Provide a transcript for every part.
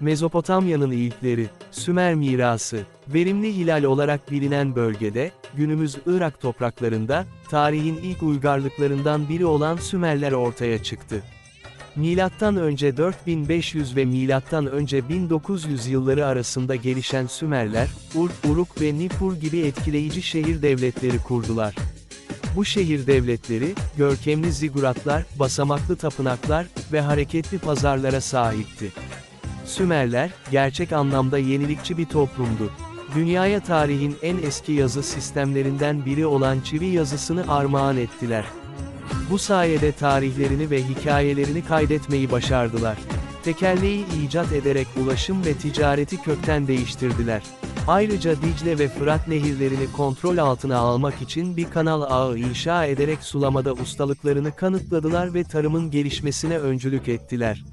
Mezopotamya'nın ilkleri, Sümer mirası, verimli hilal olarak bilinen bölgede, günümüz Irak topraklarında, tarihin ilk uygarlıklarından biri olan Sümerler ortaya çıktı. Milattan önce 4500 ve milattan önce 1900 yılları arasında gelişen Sümerler, Ur, Uruk ve Nippur gibi etkileyici şehir devletleri kurdular. Bu şehir devletleri, görkemli ziguratlar, basamaklı tapınaklar ve hareketli pazarlara sahipti. Sümerler, gerçek anlamda yenilikçi bir toplumdu. Dünyaya tarihin en eski yazı sistemlerinden biri olan çivi yazısını armağan ettiler. Bu sayede tarihlerini ve hikayelerini kaydetmeyi başardılar. Tekerleği icat ederek ulaşım ve ticareti kökten değiştirdiler. Ayrıca Dicle ve Fırat nehirlerini kontrol altına almak için bir kanal ağı inşa ederek sulamada ustalıklarını kanıtladılar ve tarımın gelişmesine öncülük ettiler.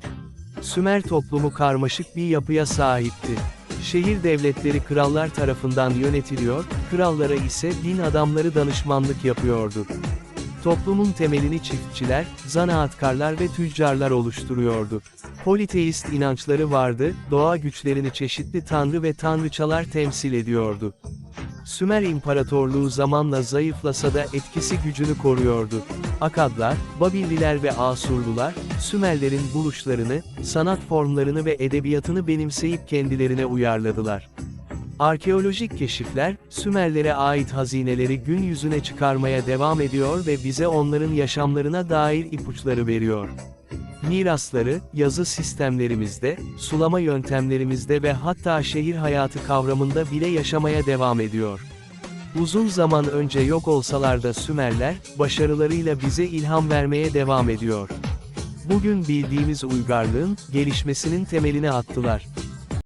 Sümer toplumu karmaşık bir yapıya sahipti. Şehir devletleri krallar tarafından yönetiliyor, krallara ise din adamları danışmanlık yapıyordu. Toplumun temelini çiftçiler, zanaatkarlar ve tüccarlar oluşturuyordu. Politeist inançları vardı, doğa güçlerini çeşitli tanrı ve tanrıçalar temsil ediyordu. Sümer İmparatorluğu zamanla zayıflasa da etkisi gücünü koruyordu. Akadlar, Babilliler ve Asurlular, Sümerlerin buluşlarını, sanat formlarını ve edebiyatını benimseyip kendilerine uyarladılar. Arkeolojik keşifler, Sümerlere ait hazineleri gün yüzüne çıkarmaya devam ediyor ve bize onların yaşamlarına dair ipuçları veriyor. Mirasları, yazı sistemlerimizde, sulama yöntemlerimizde ve hatta şehir hayatı kavramında bile yaşamaya devam ediyor. Uzun zaman önce yok olsalar da Sümerler, başarılarıyla bize ilham vermeye devam ediyor. Bugün bildiğimiz uygarlığın, gelişmesinin temelini attılar.